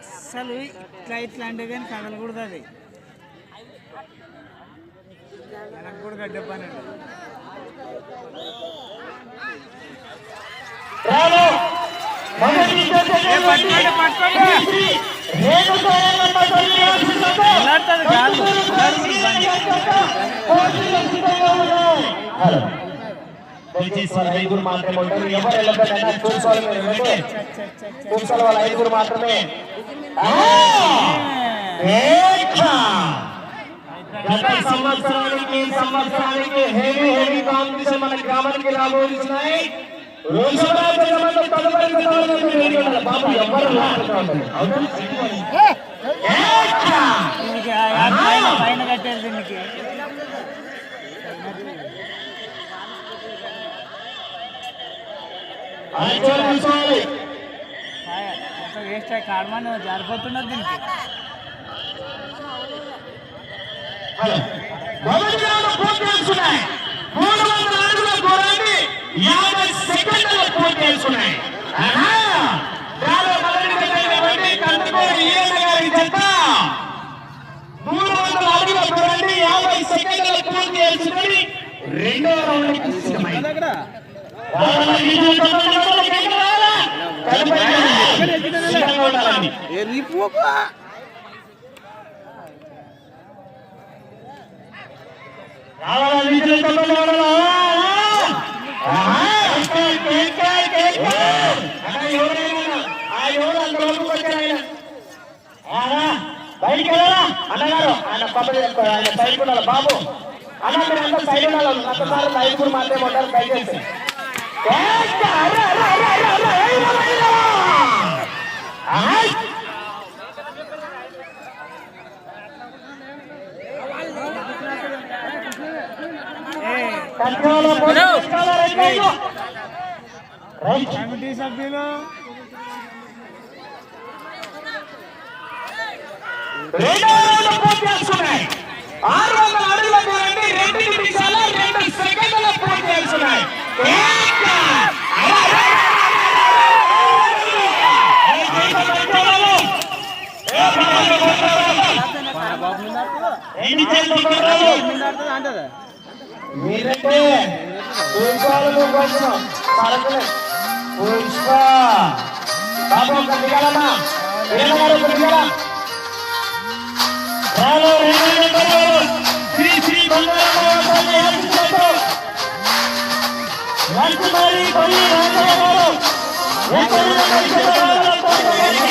అస్సలు ఇట్లా ఇట్లా అంటే కానీ కదలకూడదు అది. వెనక్కి కూడా గడ్డ పని పట్టుకోండి కాదు హలో దయచేసి వాళ్ళ ఐదుగురు మాత్రమే ఉంటారు ఎవరు వెళ్ళకపోయినా చూసుకోవాలి మీరు వెళ్ళండి చూసుకోవాలి వాళ్ళ ఐదుగురు మాత్రమే ఆ! ఏకా! గత సంవత్సరానికి ఈ సంవత్సరానికి హెవీ హెవీ కాంపిటీషన్ మన గ్రామానికి రాబోతున్నాయి రోజురాజు తదుపరి విధానాలను వేడి ఉండాలి. బాబు ఎవరు రాకపోతే అవునా? ఏకా! దీనికి ఆ యాప్ పైన పైన కట్టారు దీనికి వేస్ట్ అయ్యి కాడమని జారిపోతున్నది దీనికి మూడు వందల అడుగుల దూరాన్ని యాభై సెకండ్ల పూర్తి చేసుకున్నాయి మూడు వందల అడుగుల దూరాన్ని యాభై పూర్తి చేసుకుని రెండో రౌండ్ సిద్ధమైంది. బయటికి వెళ్ళాలా అన్నగారు ఆయన పక్కన చెప్తారు ఆయన సైడ్ ఉండాలి బాబు అన్న మీరు అంతా సైడ్ ఉండాలి అంతసారి ఐదుగురు మాత్రమే ఉంటారు దయచేసి కమిటీ సభ్యులు రెండో రౌండ్ పూర్తి చేసుకున్నాయి ఆరు వందల బాబు ఒక దిగాలమ్మా వీణ గారు ఒక దిగాల రాను రెండు నెంబరు శ్రీ శ్రీ బంగారమ్మ తల్లి ఆశీస్సులతో లంచమారి పల్లి రాజయ్య గారు ఎక్కడి నుంచి రావాలో కోరుకోండి.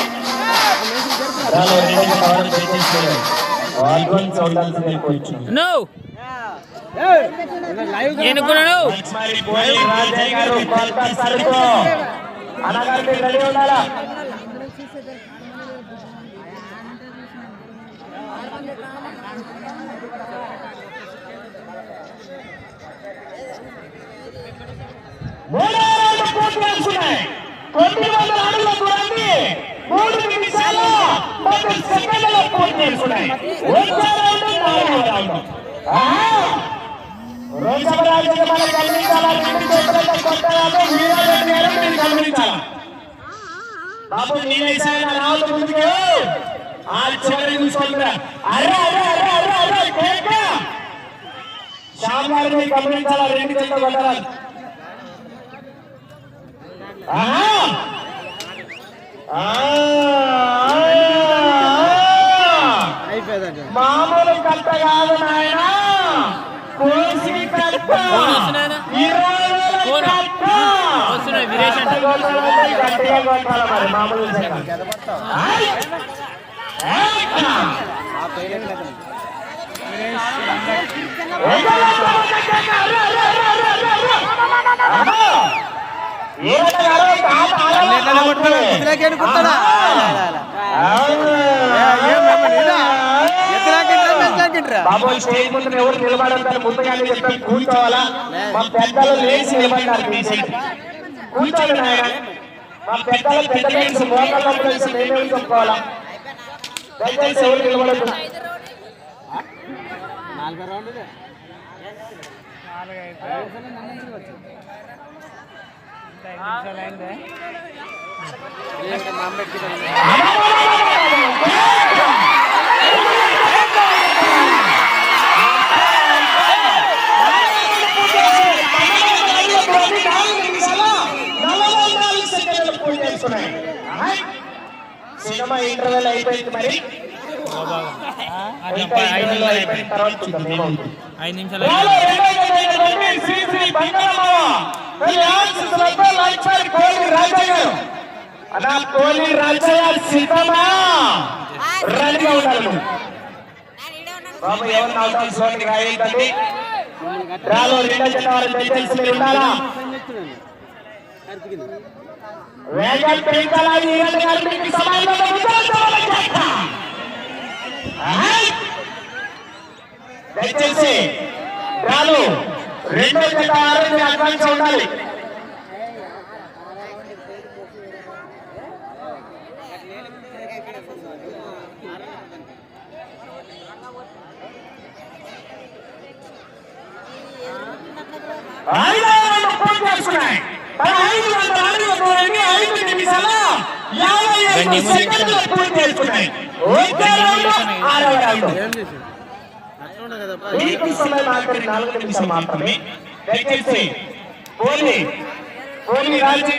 రాను రెండు నెంబరు తెచ్చేసుకోండి. అడ్వాన్స్ ఉండాల్సిందే కోరుచున్నాను. నో ఎన్నుకున్నాను లంచమారి పోయి రాజయ్య గారు కొత్త సరుకు అన్నగారు మీరు రెడీ ఉండాలా మూడో రౌండ్ పూర్తి చేసుకున్నాయి తొమ్మిది వందల అడుగుల దూరాన్ని మూడు నిమిషాలు పది సెకండ్లలో పూర్తి చేసుకున్నాయి వచ్చే రౌండ్ నాలుగో రౌండ్. ఆహా! రోజవరాజుకి మనం గమనించాలా రెండు చేతులతో కొట్టాలని వీరారెడ్డి గారు మీరు గమనించాలా. బాబు నేనేసాను రావద్దు ముందుకు. ఆ చివరి చూసుకుంటున్నా అరే అరే అరే అరే అరే కేక. శ్యామ్ గారు మీరు గమనించాలా రెండు మామూలు కట్ట కాదు నాయన కోసి కట్ట మామూలు విషయం బాబు స్టేజ్ ముందు ఎవరు నిలబడతారు? ముందుగానే చెప్పాం కూర్చోవాలా? మా పెద్దలు లేచి నిలబడ్డారు నాయన. మా పెద్దలు పెద్ద లేచి మోకాళ్ళ కలిసి మేమే చెప్పుకోవాలా? ఎవరు నిలబడదు నాలుగో రౌండ్ నాలుగు అయిపోయి ఇంకా ఐదు నిమిషాలు అయిందే! సినిమా ఇంటర్వెల్ అయిపోయింది. మరి ఐదు నిమిషాలు శ్రీ శ్రీ అలా కోలి రాజయ్య సిద్ధమా? రెడీగా ఉండాలి. బాబు రాలో రెండో జత వారు దయచేసి మీరు ఉండాలా వేగం పెంచాలా ఈ రాలు రెండో జత వారు మీరు అడ్వాన్స్ ఉండాలి. ఐదు పూర్తి చేసుకున్నాయి. తన ఐదు వందల అడుగుల దూరాన్ని ఐదు నిమిషాల యాభై ఐదు సెకండ్లు పూర్తి చేసుకున్నాయి. వచ్చే రౌండ్ ఆరవ రౌండ్ మీకు సమయం ఆఖరి నాలుగు నిమిషాలు మాత్రమే. దయచేసి పోలి పోలి రాజు.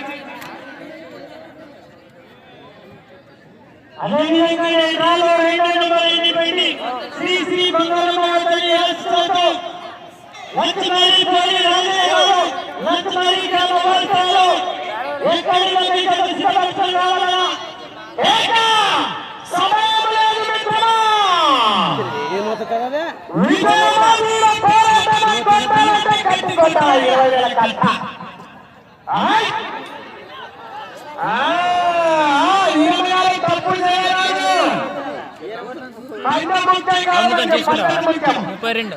అదేవిధంగా ఎండ్రాలో రెండో నెంబర్ శ్రీ శ్రీ బంగారమ్మ తల్లి ఆశీస్సులతో లక్ష్మీ పోలి లక్ష్మీ కలవడతారు ఎక్కడి నుండి సిద్ధపడుతున్నారా సమయం లేదు మిత్రమా! విజయవాడ పోరాటం కొట్టాలంటే కట్టుకుంటా ఇరవై వేల కట్ట ముప్పై రెండు.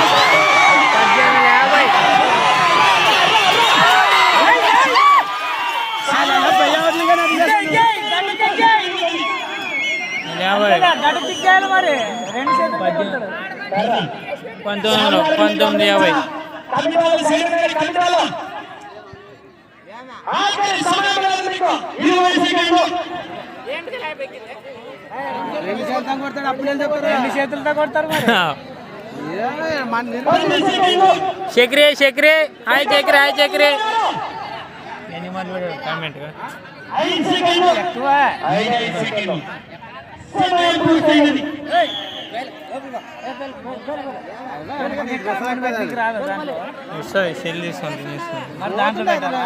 పంతొమ్మిది పంతొమ్మిది యాభై. రెండు చేతులతో కొడతాడు అప్పుడు రెండు చేతులతో శక్రే శక్రే హాయ్ చక్రే హాయ్ చక్రే. కామెంట్ ఎక్కువ. बोलते ही नहीं సార్ సెల్ తీసుకోండి మరి దాంట్లో పెట్టాలా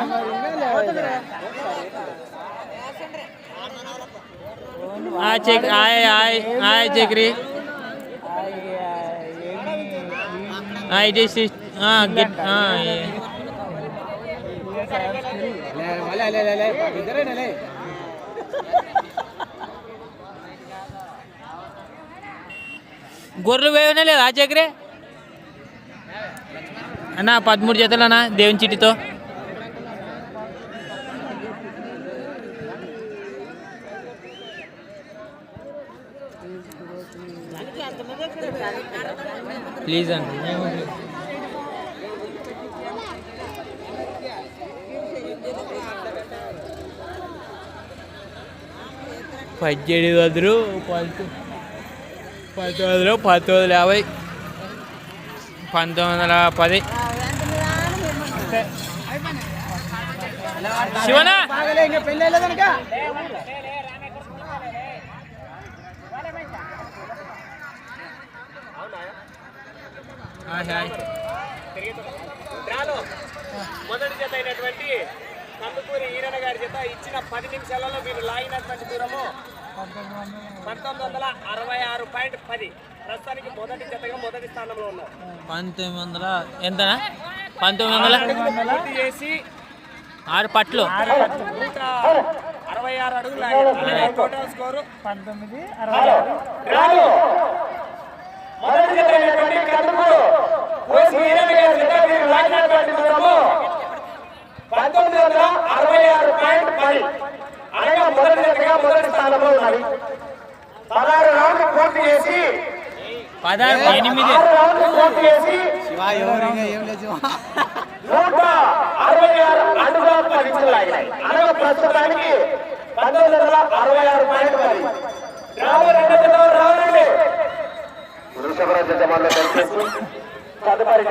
ఆయ్ చెక్ ఆయ్ ఆయ్ ఆయ్ చెక్రీ ఐడిసి గెట్ ఇద్దరే గొర్రెలు వేయనే లేదా చక్రి అన్న పదమూడు జతలనా దేవుని చిటితో ప్లీజ్ అండి పద్దెనిమిది వందలు పంతొమ్మిది పంతొమ్మిదిలో పంతొమ్మిది వందల యాభై పంతొమ్మిది వందల పది శివన మొదటి జత అయినటువంటి కందుకూరి ఈరణ గారి జత ఇచ్చిన పది నిమిషాలలో మీరు లాగినటువంటి దూరము పంతొమ్మిది వందల అరవై ఆరు పాయింట్ పది. ప్రస్తుతానికి మొదటి జతగా మొదటి స్థానంలో ఉన్నారు. పంతొమ్మిది వందల ఎంతనా? పంతొమ్మిది వందల పూర్తి చేసి ఆరు పట్లు. నూట అరవై ఆరు అడుగులు లాగారు. అలాగే టోటల్ స్కోరు. పంతొమ్మిది అరవై ఆరు. డ్రాలో మొదటి జత అయినటువంటి కందుకూరు ఓసి ఈరణ గారి జత మీరు లాగినటువంటి దూరము పంతొమ్మిది వందల అరవై ఆరు పాయింట్ పది. అనగా మొదటి జతగా మొదటి స్థానంలో ఉన్నది. పదహారు రౌండ్లు పూర్తి చేసి పదహారు ఎనిమిది. ఆరు రౌండ్లు పూర్తి చేసి నూట అరవై ఆరు అడుగుల పరీక్షలు లాగినాయి అనగా ప్రస్తుతానికి పంతొమ్మిది వందల అరవై ఆరు పాయింట్ పది. రావు రెండు రావాలండి వృషభరాజ జమాన్లో తదుపరి